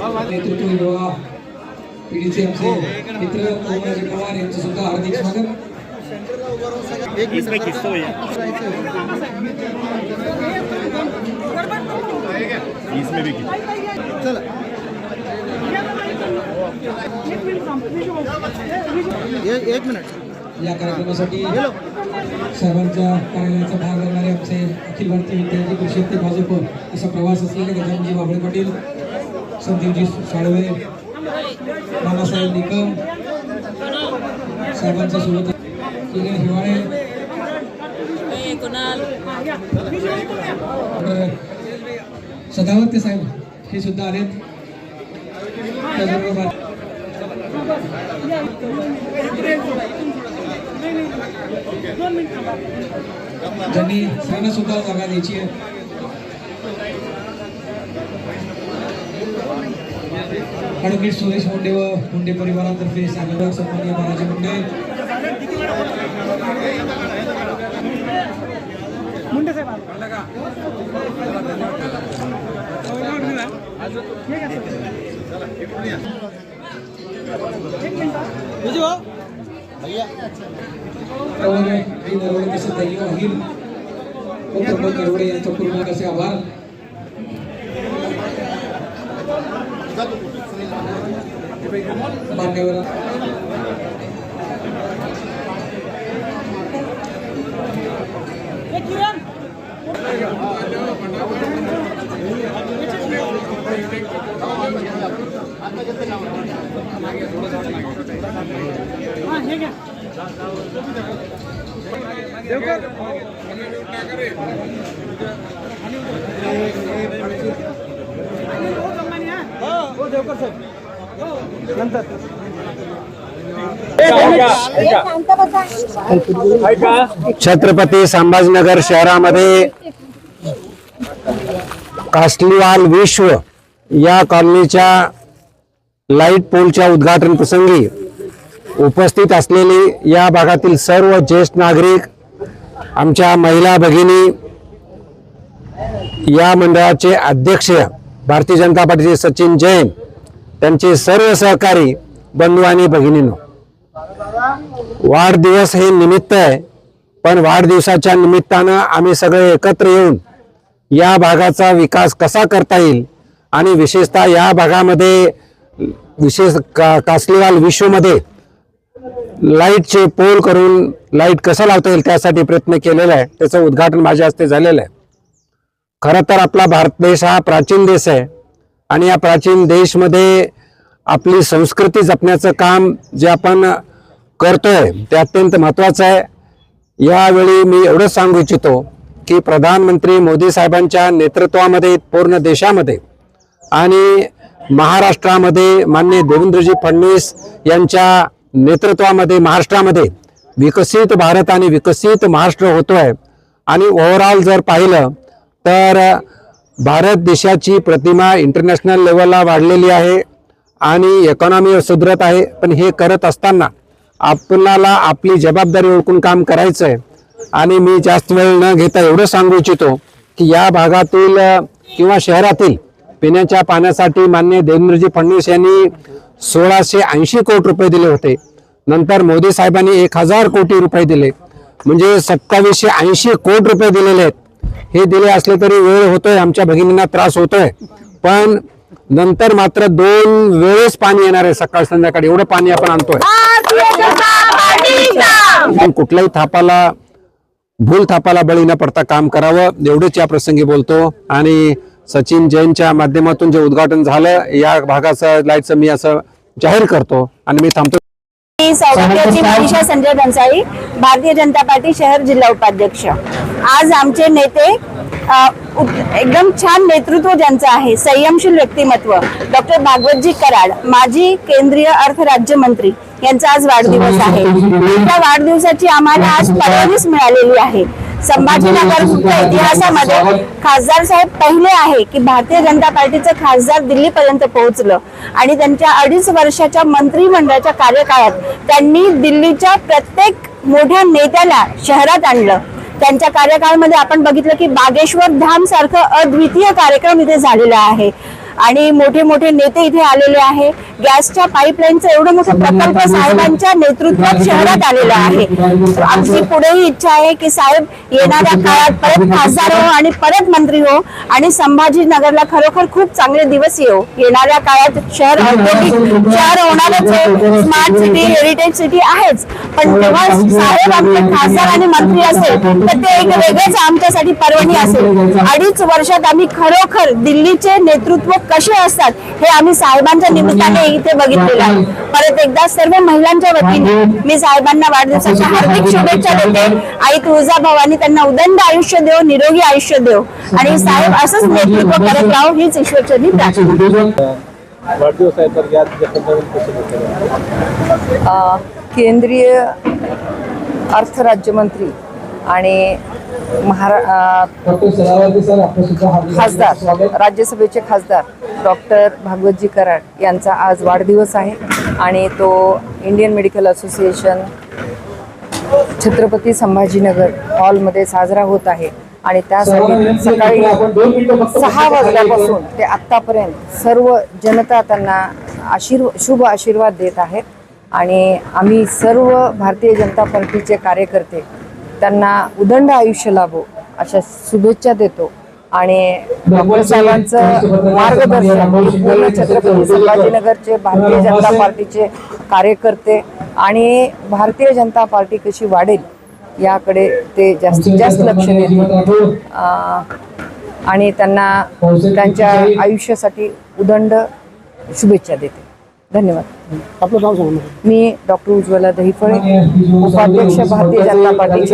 नेतृत्व युवा पिढीचे आमचे मित्र पवार यांचं सुद्धा हार्दिक स्वागत. किस एक मिनिट. या कार्यक्रमासाठी सर्वांच्या कार्यालयाचा भाग करणारे आमचे अखिल भारतीय विद्यार्थी परिषद ते भाजप असा प्रवास असलेले गजानजी बाबळे पाटील संजीवजी साळवे बाबासाहेब निकम साहेबांच्या सोबत किरण हिवाळे. डॉक्टर साहेब हे सुद्धा आलेत. त्याचबरोबर ज्यांनी सगळ्यांना सुद्धा जागा द्यायची आहे. ॲडव्होकेट सुरेश मुंडे व मुंडे परिवारातर्फे सागरबाग सन्माननीय बालाजी मुंडे. प्रवणे आणि नरवणे कसं दैव अहिल व प्रमोद नरवणे यांचा पूर्ण कसे मान्यवर छत्रपती संभाजीनगर शहरामध्ये कास्टलीवाल विश्व या कॉलनीच्या लाइट पोलच्या उद्घाटन प्रसंगी उपस्थित असलेली या भागातील सर्व ज्येष्ठ नागरिक आमच्या महिला भगिनी या मंडळाचे अध्यक्ष भारतीय जनता पार्टीचे सचिन जैन त्यांचे सर्व सहकारी बंधू आणि भगिनीनो वाढदिवस हे निमित्त आहे पण वाढदिवसाच्या निमित्तानं आम्ही सगळे एकत्र येऊन या भागाचा विकास कसा करता येईल आणि विशेषतः या भागामध्ये विशेष का कासलीवाल विश्वमध्ये लाईटचे पोल करून लाइट कसं लावता येईल त्यासाठी प्रयत्न केलेला आहे. त्याचं उद्घाटन माझ्या हस्ते झालेलं आहे. खरं तर आपला भारत देश हा प्राचीन देश आहे. आणि या प्राचीन देशमध्ये आपली संस्कृती जपण्याचं काम जे आपण करतोय ते अत्यंत महत्त्वाचं आहे. यावेळी मी एवढंच सांगू इच्छितो की प्रधानमंत्री मोदी साहेबांच्या नेतृत्वामध्ये पूर्ण देशामध्ये आणि महाराष्ट्रामध्ये मान्य देवेंद्रजी फडणवीस यांच्या नेतृत्वामध्ये महाराष्ट्रामध्ये विकसित भारत आणि विकसित महाराष्ट्र होतो आहे आणि ओव्हरऑल जर पाहिलं तर भारत देशाची प्रतिमा इंटरनॅशनल लेवलला वाढलेली आहे आणि इकॉनॉमी सुधरत आहे. पण हे करत असताना आपणाला आपली जबाबदारी ओळखून काम करायचं आहे आणि मी जास्त वेळ न घेता एवढं सांगू इच्छितो की या भागातील किंवा शहरातील पिण्याच्या पाण्यासाठी मान्य देवेंद्रजी फडणवीस यांनी सोळाशे ऐंशी कोटी रुपये दिले होते. नंतर मोदी साहेबांनी एक हजार कोटी रुपये दिले. म्हणजे सत्तावीसशे ऐंशी कोटी रुपये दिलेले आहेत. हे दिले असले तरी वेळ होतोय आमच्या भगिनींना त्रास होतोय. पण नंतर मात्र दोन वेळेस पाणी येणार आहे सकाळ संध्याकाळी. एवढं पाणी आपण आणतोय. कुठल्याही थापाला भूल थापाला बळी न पडता काम करावं. एवढंच या प्रसंगी बोलतो. आणि सचिन जैनच्या माध्यमातून जे उद्घाटन झालं या भागाचं लाईटचं मी असं जाहीर करतो. आणि मी थांबतो. मी सौभाग्याची मनीषा संजय भन्साळी भारतीय जनता पार्टी शहर जिल्हा उपाध्यक्ष. आज आमचे नेते एकदम छान नेतृत्व ज्यांचं आहे संयमशील व्यक्तिमत्व डॉक्टर भागवतजी कराड माजी केंद्रीय अर्थ राज्यमंत्री यांचा आज वाढदिवस आहे. त्या वाढदिवसाची आम्हाला आज परवानगीच मिळालेली आहे. संभाजीनगर इतिहासामध्ये खासदार साहेब पहिले आहे की भारतीय जनता पार्टीचं खासदार दिल्लीपर्यंत पोहोचलं. आणि त्यांच्या अडीच वर्षाच्या मंत्रिमंडळाच्या कार्यकाळात त्यांनी दिल्लीच्या प्रत्येक मोठ्या नेत्याला शहरात आणलं. त्यांच्या कार्यकाळामध्ये आपण बघितलं की बागेश्वर धाम सारखं अद्वितीय कार्यक्रम इथे झालेला आहे. आणि मोठे मोठे नेते इथे आलेले आहे. गॅसच्या पाईपलाईनचं एवढं मोठं प्रकल्प साहेबांच्या नेतृत्वात शहरात आलेला आहे. आमची पुढेही इच्छा आहे की साहेब येणाऱ्या काळात परत खासदार हो आणि परत मंत्री हो आणि संभाजीनगरला खरोखर खूप चांगले दिवस येऊ येणाऱ्या काळात शहर औद्योगिक शहर होणारच आहे. स्मार्ट सिटी हेरिटेज सिटी आहेच. पण तेव्हा साहेब आमचे खासदार आणि मंत्री असेल तर ते एक वेगळंच आमच्यासाठी पर्वणी असेल. अडीच वर्षात आम्ही खरोखर दिल्लीचे नेतृत्व कसे असतात हे आम्ही साहेबांच्या निमित्ताने इथे बघितलेलं आहे. परत एकदा सर्व महिलांच्या वतीने मी साहेबांना वाढदिवसाच्या हार्दिक शुभेच्छा देते. आई तुळजा भवानी त्यांना उदंड आयुष्य देव निरोगी आयुष्य देव. आणि साहेब असंच नेतृत्व करत राहो हीच ईश्वरचरणी प्रार्थना. वाढदिवस आहे तर या केंद्रीय अर्थ राज्यमंत्री आणि महारा खासदार राज्यसभेचे खासदार डॉक्टर भागवतजी कराड यांचा आज वाढदिवस आहे आणि तो Indian medical association Chhatrapati Sambhajinagar हॉलमध्ये साजरा होत आहे. आणि त्यासाठी सकाळी सहा वाजल्यापासून ते आत्तापर्यंत सर्व जनता त्यांना आशीर्व शुभ आशीर्वाद देत आहेत. आणि आम्ही सर्व भारतीय जनता पार्टीचे कार्यकर्ते त्यांना उदंड आयुष्य लाभो अशा शुभेच्छा देतो. आणि डॉक्टर साहेबांचं मार्गदर्शन हे पूर्ण छत्रपती संभाजीनगरचे भारतीय जनता पार्टीचे कार्यकर्ते आणि भारतीय जनता पार्टी कशी वाढेल याकडे ते जास्तीत जास्त लक्ष देतील. अं, आणि त्यांना त्यांच्या आयुष्यासाठी उदंड शुभेच्छा देते. धन्यवाद. आपलं नाव मी डॉक्टर उज्ज्वला दहिफळे उपाध्यक्ष भारतीय जनता पार्टीचे